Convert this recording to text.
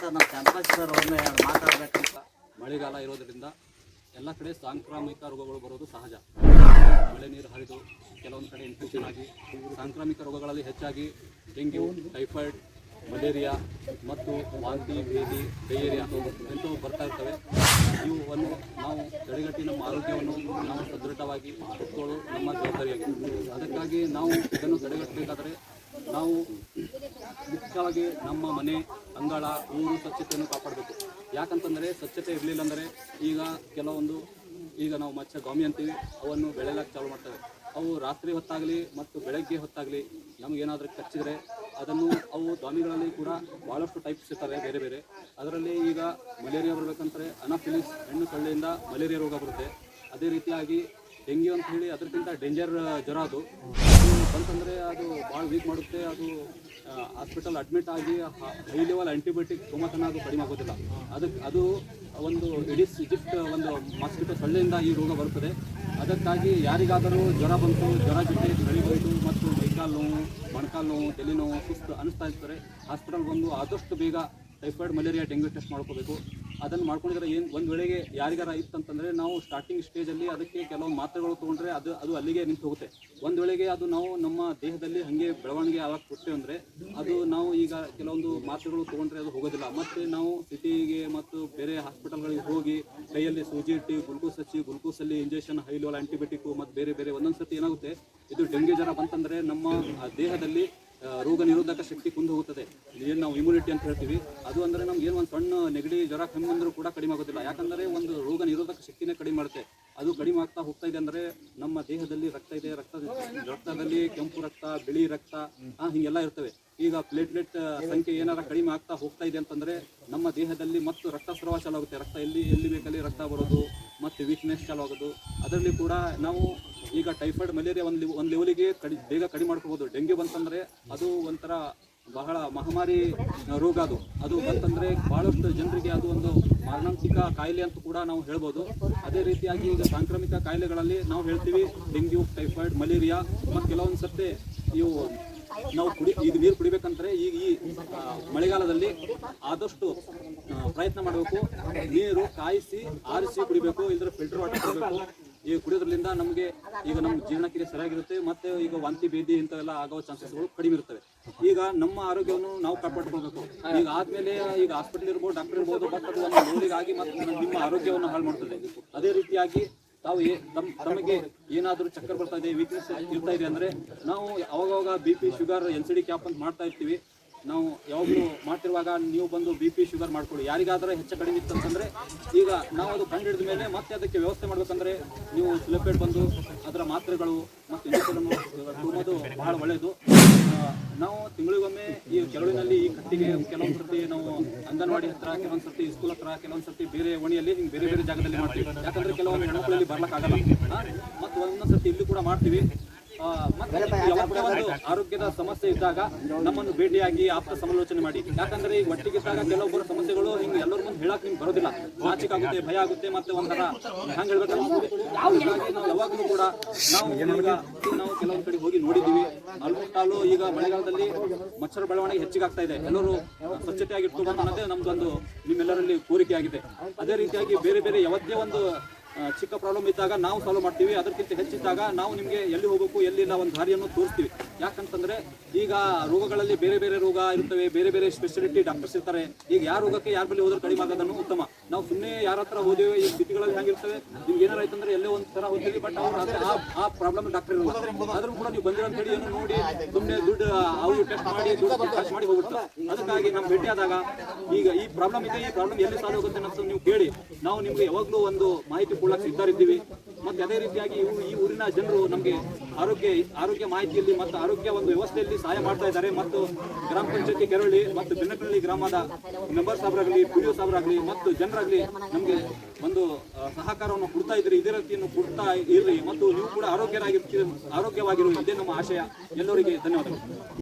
Sir ನಾವು ಒಮ್ಮೆ ಮಾತಾಡ್ಬೇಕಂತ. ಮಳೆಗಾಲ ಇರೋದರಿಂದ ಎಲ್ಲ ಕಡೆ ಸಾಂಕ್ರಾಮಿಕ ರೋಗಗಳು ಬರೋದು ಸಹಜ. ಮಳೆ ನೀರು ಹರಿದು ಕೆಲವೊಂದು ಕಡೆ ಇನ್ಫೆಕ್ಷನ್ ಆಗಿ, ಸಾಂಕ್ರಾಮಿಕ ರೋಗಗಳಲ್ಲಿ ಹೆಚ್ಚಾಗಿ ಡೆಂಗ್ಯೂ, ಟೈಫಾಯ್ಡ್, ಮಲೇರಿಯಾ ಮತ್ತು ವಾಂತಿ ಭೇದಿ ಡಯೇರಿಯಾ ಇಂಥವು ಬರ್ತಾ ಇರ್ತವೆ. ಇವನ್ನು ನಾವು ತಡೆಗಟ್ಟಿ ನಮ್ಮ ಆರೋಗ್ಯವನ್ನು ನಾವು ಸದೃಢವಾಗಿ ಇಟ್ಕೊಳ್ಳೋದು ನಮ್ಮ ಜವಾಬ್ದಾರಿಯಾಗಿದೆ. ಅದಕ್ಕಾಗಿ ನಾವು ಇದನ್ನು ತಡೆಗಟ್ಟಬೇಕಾದರೆ ನಾವು ಮುಖ್ಯವಾಗಿ ನಮ್ಮ ಮನೆ, ಅಂಗಳ, ಊರು ಸ್ವಚ್ಛತೆಯನ್ನು ಕಾಪಾಡಬೇಕು. ಯಾಕಂತಂದರೆ ಸ್ವಚ್ಛತೆ ಇರಲಿಲ್ಲ ಅಂದರೆ ಈಗ ಕೆಲವೊಂದು, ಈಗ ನಾವು ಮಚ್ಚ ಗಾಮಿ ಅಂತೀವಿ, ಅವನ್ನು ಬೆಳೆಯಲಿಕ್ಕೆ ಚಾಲು ಮಾಡ್ತವೆ. ಅವು ರಾತ್ರಿ ಹೊತ್ತಾಗಲಿ ಮತ್ತು ಬೆಳಗ್ಗೆ ಹೊತ್ತಾಗಲಿ ನಮಗೇನಾದರೂ ಕಚ್ಚಿದರೆ ಅದನ್ನು ಅವು ದಾಮಿಗಳಲ್ಲಿ ಕೂಡ ಭಾಳಷ್ಟು ಟೈಪ್ಸ್ ಇರ್ತವೆ ಬೇರೆ ಬೇರೆ. ಅದರಲ್ಲಿ ಈಗ ಮಲೇರಿಯಾ ಬರಬೇಕಂದ್ರೆ ಅನಾಫಿಲಿಸ್ ಹೆಣ್ಣು ಸೊಳ್ಳೆಯಿಂದ ಮಲೇರಿಯಾ ರೋಗ ಬರುತ್ತೆ. ಅದೇ ರೀತಿಯಾಗಿ ಡೆಂಗ್ಯೂ ಅಂತ ಹೇಳಿ ಅದಕ್ಕಿಂತ ಡೇಂಜರ್ ಜ್ವರ ಅದು. ಬಂತಂದರೆ ಅದು ಭಾಳ ವೀಕ್ ಮಾಡುತ್ತೆ, ಅದು ಹಾಸ್ಪಿಟಲ್ ಅಡ್ಮಿಟ್ ಆಗಿ ಹೈ ಲೆವೆಲ್ ಆಂಟಿಬಯೋಟಿಕ್ ತುಂಬಾ ಅದು ಕಡಿಮೆ ಆಗೋದಿಲ್ಲ. ಅದಕ್ಕೆ ಅದು ಒಂದು ಎಡಿಸ್ ಇಜಿಪ್ಟ್ ಒಂದು ಮಾಸ್ಕಿಟೋ ಸೊಳ್ಳೆಯಿಂದ ಈ ರೋಗ ಬರುತ್ತದೆ ಅದಕ್ಕಾಗಿ ಯಾರಿಗಾದರೂ ಜ್ವರ ಬಂತು, ಜ್ವರ ಜೊತೆ ಚಳಿ ಹೋಯಿತು ಮತ್ತು ಮೈಕಾಲು ನೋವು, ಮೊಣಕಾಲು ನೋವು ತಲೆ ನೋವು ಸುಸ್ತು ಅನಿಸ್ತಾ ಇರ್ತಾರೆ ಹಾಸ್ಪಿಟಲ್ ಬಂದು ಆದಷ್ಟು ಬೇಗ ಟೈಫಾಯ್ಡ್ ಮಲೇರಿಯಾ ಡೆಂಗ್ಯೂ ಟೆಸ್ಟ್ ಮಾಡ್ಕೋಬೇಕು. ಅದನ್ನು ಮಾಡ್ಕೊಂಡಿದ್ರೆ ಏನು ಒಂದು ವೇಳೆಗೆ ಯಾರಿಗಾರ ಇತ್ತಂತಂದರೆ ನಾವು ಸ್ಟಾರ್ಟಿಂಗ್ ಸ್ಟೇಜಲ್ಲಿ ಅದಕ್ಕೆ ಕೆಲವು ಮಾತ್ರೆಗಳು ತೊಗೊಂಡ್ರೆ ಅದು ಅದು ಅಲ್ಲಿಗೆ ನಿಂತು ಹೋಗುತ್ತೆ. ಒಂದು ವೇಳೆಗೆ ಅದು ನಾವು ನಮ್ಮ ದೇಹದಲ್ಲಿ ಹಾಗೆ ಬೆಳವಣಿಗೆ ಆಗಕ್ಕೆ ಕೊಟ್ಟೇವೆ ಅಂದರೆ ಅದು ನಾವು ಈಗ ಕೆಲವೊಂದು ಮಾತ್ರೆಗಳು ತೊಗೊಂಡ್ರೆ ಅದು ಹೋಗೋದಿಲ್ಲ. ಮತ್ತು ನಾವು ಸಿಟಿಗೆ ಮತ್ತು ಬೇರೆ ಹಾಸ್ಪಿಟಲ್ಗಳಿಗೆ ಹೋಗಿ ಕೈಯಲ್ಲಿ ಸೂಜಿ ಇಟ್ಟು ಗ್ಲುಕೋಸ್ ಹಚ್ಚಿ ಗ್ಲುಕೋಸಲ್ಲಿ ಇಂಜೆಕ್ಷನ್ ಹೈ ಲೆವೆಲ್ ಆ್ಯಂಟಿಬಯೋಟಿಕ್ಕು ಮತ್ತು ಬೇರೆ ಬೇರೆ ಒಂದೊಂದು ಸರ್ತಿ ಏನಾಗುತ್ತೆ, ಇದು ಡೆಂಗ್ಯೂ ಜ್ವರ ಬಂತಂದರೆ ನಮ್ಮ ದೇಹದಲ್ಲಿ ರೋಗ ನಿರೋಧಕ ಶಕ್ತಿ ಕುಂದು ಹೋಗುತ್ತದೆ ಏನು ನಾವು ಇಮ್ಯುನಿಟಿ ಅಂತ ಹೇಳ್ತೀವಿ. ಅದು ಅಂದರೆ ನಮ್ಗೆ ಏನು ಒಂದು ಸಣ್ಣ ನೆಗಡಿ, ಜ್ವರ, ಕಮ್ಮಿ ಬಂದರೂ ಕೂಡ ಕಡಿಮೆ ಆಗೋದಿಲ್ಲ. ಯಾಕಂದರೆ ಒಂದು ರೋಗ ನಿರೋಧಕ ಶಕ್ತಿನೇ ಕಡಿಮೆ ಮಾಡುತ್ತೆ. ಅದು ಕಡಿಮೆ ಆಗ್ತಾ ಹೋಗ್ತಾ ಇದೆ ಅಂದರೆ ನಮ್ಮ ದೇಹದಲ್ಲಿ ರಕ್ತ ಇದೆ. ರಕ್ತ, ರಕ್ತದಲ್ಲಿ ಕೆಂಪು ರಕ್ತ, ಬಿಳಿ ರಕ್ತ ಹೀಗೆಲ್ಲ ಇರ್ತವೆ. ಈಗ ಪ್ಲೇಟ್ಲೆಟ್ ಸಂಖ್ಯೆ ಏನಾರ ಕಡಿಮೆ ಆಗ್ತಾ ಹೋಗ್ತಾ ಇದೆ ಅಂತಂದರೆ ನಮ್ಮ ದೇಹದಲ್ಲಿ ಮತ್ತು ರಕ್ತಸ್ರಾವ ಚಾಲು ಚಾಲಾಗುತ್ತೆ ರಕ್ತ ಎಲ್ಲಿ ಎಲ್ಲಿ ಬೇಕಲ್ಲಿ ರಕ್ತ ಬರೋದು, ಮತ್ತು ವೀಕ್ನೆಸ್ ಚಾಲು ಆಗೋದು. ಅದರಲ್ಲಿ ಕೂಡ ನಾವು ಈಗ ಟೈಫಾಯ್ಡ್ ಮಲೇರಿಯಾ ಒಂದು ಒಂದು ಲೆವೆಲಿಗೆ ಕಡಿ, ಬೇಗ ಕಡಿಮೆ ಮಾಡ್ಕೋಬೋದು. ಡೆಂಗ್ಯೂ ಬಂತಂದರೆ ಅದು ಒಂಥರ ಬಹಳ ಮಹಾಮಾರಿ ರೋಗ ಅದು. ಅದು ಬಂತಂದರೆ ಭಾಳಷ್ಟು ಜನರಿಗೆ ಅದು ಒಂದು ಮಾರಣಾಂತಿಕ ಕಾಯಿಲೆ ಅಂತ ಕೂಡ ನಾವು ಹೇಳ್ಬೋದು. ಅದೇ ರೀತಿಯಾಗಿ ಈಗ ಸಾಂಕ್ರಾಮಿಕ ಕಾಯಿಲೆಗಳಲ್ಲಿ ನಾವು ಹೇಳ್ತೀವಿ, ಡೆಂಗ್ಯೂ, ಟೈಫಾಯ್ಡ್, ಮಲೇರಿಯಾ ಮತ್ತು ಕೆಲವೊಂದು ಸರ್ತಿ ಇವು ನಾವು ಕುಡಿ ಈಗ ನೀರು ಕುಡಿಬೇಕಂದ್ರೆ ಈಗ ಈ ಮಳೆಗಾಲದಲ್ಲಿ ಆದಷ್ಟು ಪ್ರಯತ್ನ ಮಾಡಬೇಕು. ನೀರು ಕಾಯಿಸಿ, ಆರಿಸಿ ಕುಡಿಬೇಕು ಇಲ್ಲದ್ರೆ ಫಿಲ್ಟರ್ ವಾಟರ್ ಕುಡಿಬೇಕು. ಈ ಕುಡಿಯೋದ್ರಿಂದ ನಮಗೆ ಈಗ ನಮ್ಮ ಜೀರ್ಣಕ್ರಿಯೆ ಸರಿಯಾಗಿರುತ್ತೆ, ಮತ್ತೆ ಈಗ ವಾಂತಿ, ಭೇದಿ ಇಂಥವೆಲ್ಲ ಆಗೋ ಚಾನ್ಸಸ್ಗಳು ಕಡಿಮೆ ಇರ್ತವೆ ಈಗ ನಮ್ಮ ಆರೋಗ್ಯವನ್ನು ನಾವು ಕಾಪಾಡ್ಕೊಳ್ಬೇಕು. ಈಗ ಆದ್ಮೇಲೆ ಈಗ ಹಾಸ್ಪಿಟಲ್ ಇರ್ಬೋದು, ಡಾಕ್ಟರ್ ಇರ್ಬೋದು, ಬಟ್ ಅದು ಒಂದು ಮತ್ತು ನಿಮ್ಮ ಆರೋಗ್ಯವನ್ನು ಹಾಳು ಮಾಡ್ತದೆ. ಅದೇ ರೀತಿಯಾಗಿ ತಾವು ಏ, ತಮ್, ತಮಗೆ ಏನಾದರೂ ಚಕ್ಕರ್ ಬರ್ತಾ ಇದೆ ವೀಕ್ನೆಸ್ ಇರ್ತಾ ಇದೆ ಅಂದ್ರೆ ನಾವು ಅವಾಗವಾಗ B P sugar N C D camp ಅಂತ ಮಾಡ್ತಾ ಇರ್ತೀವಿ. ನಾವು ಯಾವಾಗಲೂ ಮಾಡ್ತಿರುವಾಗ ನೀವು ಬಂದು ಬಿ ಪಿ ಶುಗರ್ ಮಾಡ್ಕೊಳ್ಳಿ. ಯಾರಿಗಾದರೂ ಹೆಚ್ಚು ಕಡಿಮೆ ಇತ್ತು ಅಂತಂದರೆ ಈಗ ನಾವು ಅದು ಕಂಡು ಹಿಡಿದ ಮೇಲೆ ಮತ್ತೆ ಅದಕ್ಕೆ ವ್ಯವಸ್ಥೆ ಮಾಡಬೇಕಂದ್ರೆ ನೀವು ಸುಲಭೇಡ್ ಬಂದು ಅದರ ಮಾತ್ರೆಗಳು ಮತ್ತು ಇಂಜೆಕ್ಷನ್ ತುಂಬದು ಬಹಳ ಒಳ್ಳೆಯದು ನಾವು ತಿಂಗಳಿಗೊಮ್ಮೆ ಈ ಕೆರಳಿನಲ್ಲಿ ಈ ಕಟ್ಟಿಗೆ ಕೆಲವೊಂದು ಸರ್ತಿ ನಾವು ಅಂಗನವಾಡಿ ಹತ್ರ, ಕೆಲವೊಂದು ಸರ್ತಿ ಸ್ಕೂಲ್ ಹತ್ರ, ಕೆಲವೊಂದು ಸರ್ತಿ ಬೇರೆ ಓಣಿಯಲ್ಲಿ ಹಿಂಗೆ ಬೇರೆ ಬೇರೆ ಜಾಗದಲ್ಲಿ ಮಾಡ್ತೀವಿ. ಯಾಕಂದರೆ ಕೆಲವೊಂದು ಹೆಣ್ಮಕ್ಳಲ್ಲಿ ಬರ್ಲಿಕ್ಕಾಗಲ್ಲ. ಮತ್ತು ಒಂದೊಂದು ಸರ್ತಿ ಇಲ್ಲಿ ಕೂಡ ಮಾಡ್ತೀವಿ. ಆರೋಗ್ಯದ ಸಮಸ್ಯೆ ಇದ್ದಾಗ ನಮ್ಮನ್ನು ಭೇಟಿಯಾಗಿ ಆಪ್ತ ಸಮಾಲೋಚನೆ ಮಾಡಿ. ಯಾಕಂದ್ರೆ ಈ ಒಟ್ಟಿಗಿದ್ದಾಗ ಕೆಲವೊಬ್ಬರ ಸಮಸ್ಯೆಗಳು ಹಿಂಗೆ ಎಲ್ಲರ ಮುಂದೆ ಹೇಳಕ್ ನಿಮ್ಗೆ ಬರೋದಿಲ್ಲ. ನಾಚಿಕ ಆಗುತ್ತೆ ಭಯ ಆಗುತ್ತೆ ಮತ್ತೆ ಒಂಥರ ಹಂಗೆ ಹೇಳ್ಬೇಕು ನಾವು ಯಾವಾಗಲೂ ಕೂಡ ನಾವು ನಾವು ಕೆಲವೊಂದು ಕಡೆ ಹೋಗಿ ನೋಡಿದ್ದೀವಿ. ಆಲ್ಮೋಸ್ಟ್ ಈಗ ಮಳೆಗಾಲದಲ್ಲಿ ಮಚ್ಚರ ಬೆಳವಣಿಗೆ ಹೆಚ್ಚಿಗೆ ಆಗ್ತಾ ಇದೆ. ಎಲ್ಲರೂ ಸ್ವಚ್ಛತೆಯಾಗಿ ಅನ್ನೋದೇ ನಮ್ದೊಂದು ನಿಮ್ಮೆಲ್ಲರಲ್ಲಿ ಕೋರಿಕೆ ಆಗಿದೆ ಅದೇ ರೀತಿಯಾಗಿ ಬೇರೆ ಬೇರೆ ಯಾವತ್ತೇ ಒಂದು ಚಿಕ್ಕ ಪ್ರಾಬ್ಲಮ್ ಇದ್ದಾಗ ನಾವು ಸಾಲ್ವ್ ಮಾಡ್ತೀವಿ, ಅದಕ್ಕಿಂತ ಹೆಚ್ಚಿದ್ದಾಗ ನಾವು ನಿಮಗೆ ಎಲ್ಲಿ ಹೋಗಬೇಕು, ಎಲ್ಲಿಲ್ಲ ಒಂದು ದಾರಿಯನ್ನು ತೋರಿಸ್ತೀವಿ. ಯಾಕಂತಂದ್ರೆ ಈಗ ರೋಗಗಳಲ್ಲಿ ಬೇರೆ ಬೇರೆ ರೋಗ ಇರ್ತವೆ ಬೇರೆ ಬೇರೆ ಸ್ಪೆಷಾಲಿಟಿ ಡಾಕ್ಟರ್ಸ್ ಇರ್ತಾರೆ. ಈಗ ಯಾವ ರೋಗಕ್ಕೆ ಯಾರ ಬಳಿ ಹೋದ್ರೆ ಕಡಿಮೆ ಆಗೋದನ್ನು ಉತ್ತಮ. ನಾವು ಸುಮ್ಮನೆ ಯಾರ ಹತ್ರ ಹೋದೇವೆ, ಈ ಸ್ಥಿತಿಗಳಲ್ಲಿ ಹೇಗಿರ್ತವೆ ನಿಮ್ಗೆ ಏನಾರ ಆಯ್ತಂದ್ರೆ ಎಲ್ಲೇ ಒಂದು ಥರ ಹೋಗ್ತೀವಿ ಬಟ್ ಅವ್ರು ಆ ಪ್ರಾಬ್ಲಮ್ ಡಾಕ್ಟರ್ ಇರಲ್ಲ. ಆದರೂ ಕೂಡ ನೀವು ಬಂದಿರೋ ನೋಡಿ ಸುಮ್ಮನೆ ದುಡ್ಡು ಅವ್ರು ಟೆಸ್ಟ್ ಮಾಡಿ, ದುಡ್ಡು ಖರ್ಚು ಮಾಡಿ ಹೋಗ್ಬಿಡ್ತಾರೆ ಅದಕ್ಕಾಗಿ ನಮ್ಮ ಭೇಟಿ ಆದಾಗ ಈಗ ಈ ಪ್ರಾಬ್ಲಮ್ ಇದೆ, ಈ ಪ್ರಾಬ್ಲಮ್ ಎಲ್ಲಿ ಸಾಲ್ವ್ ಆಗುತ್ತೆ ಅಂತ ನೀವು ಕೇಳಿ. ನಾವು ನಿಮಗೆ ಯಾವಾಗಲೂ ಒಂದು ಮಾಹಿತಿ ಕೊಡಕ್ಕೆ ಸಿದ್ಧರಿದ್ದೀವಿ. ಮತ್ತೆ ಅದೇ ರೀತಿಯಾಗಿ ಈ ಊರಿನ ಜನರು ನಮಗೆ ಆರೋಗ್ಯ ಆರೋಗ್ಯ ಮಾಹಿತಿಯಲ್ಲಿ ಮತ್ತು ಆರೋಗ್ಯ ಒಂದು ವ್ಯವಸ್ಥೆಯಲ್ಲಿ ಸಹಾಯ ಮಾಡ್ತಾ ಇದ್ದಾರೆ. ಮತ್ತು ಗ್ರಾಮ ಪಂಚಾಯತಿ ಕೆರಳಿ ಮತ್ತು ಬೆನ್ನಕಳ್ಳಿ ಗ್ರಾಮದ ಮೆಂಬರ್ ಸಾಬ್ರಾಗಲಿ ಪಿ ಡಿ ಸಾಬ್ರಾಗಲಿ ಮತ್ತು ಜನರಾಗಲಿ ನಮಗೆ ಒಂದು ಸಹಕಾರವನ್ನು ಕೊಡ್ತಾ ಇದ್ರಿ. ಇದೇ ರೀತಿಯನ್ನು ಕೊಡ್ತಾ ಇರ್ರಿ. ಮತ್ತು ನೀವು ಕೂಡ ಆರೋಗ್ಯರಾಗಿ ಆರೋಗ್ಯವಾಗಿರುವ ಇದೇ ನಮ್ಮ ಆಶಯ. ಎಲ್ಲರಿಗೆ ಧನ್ಯವಾದಗಳು.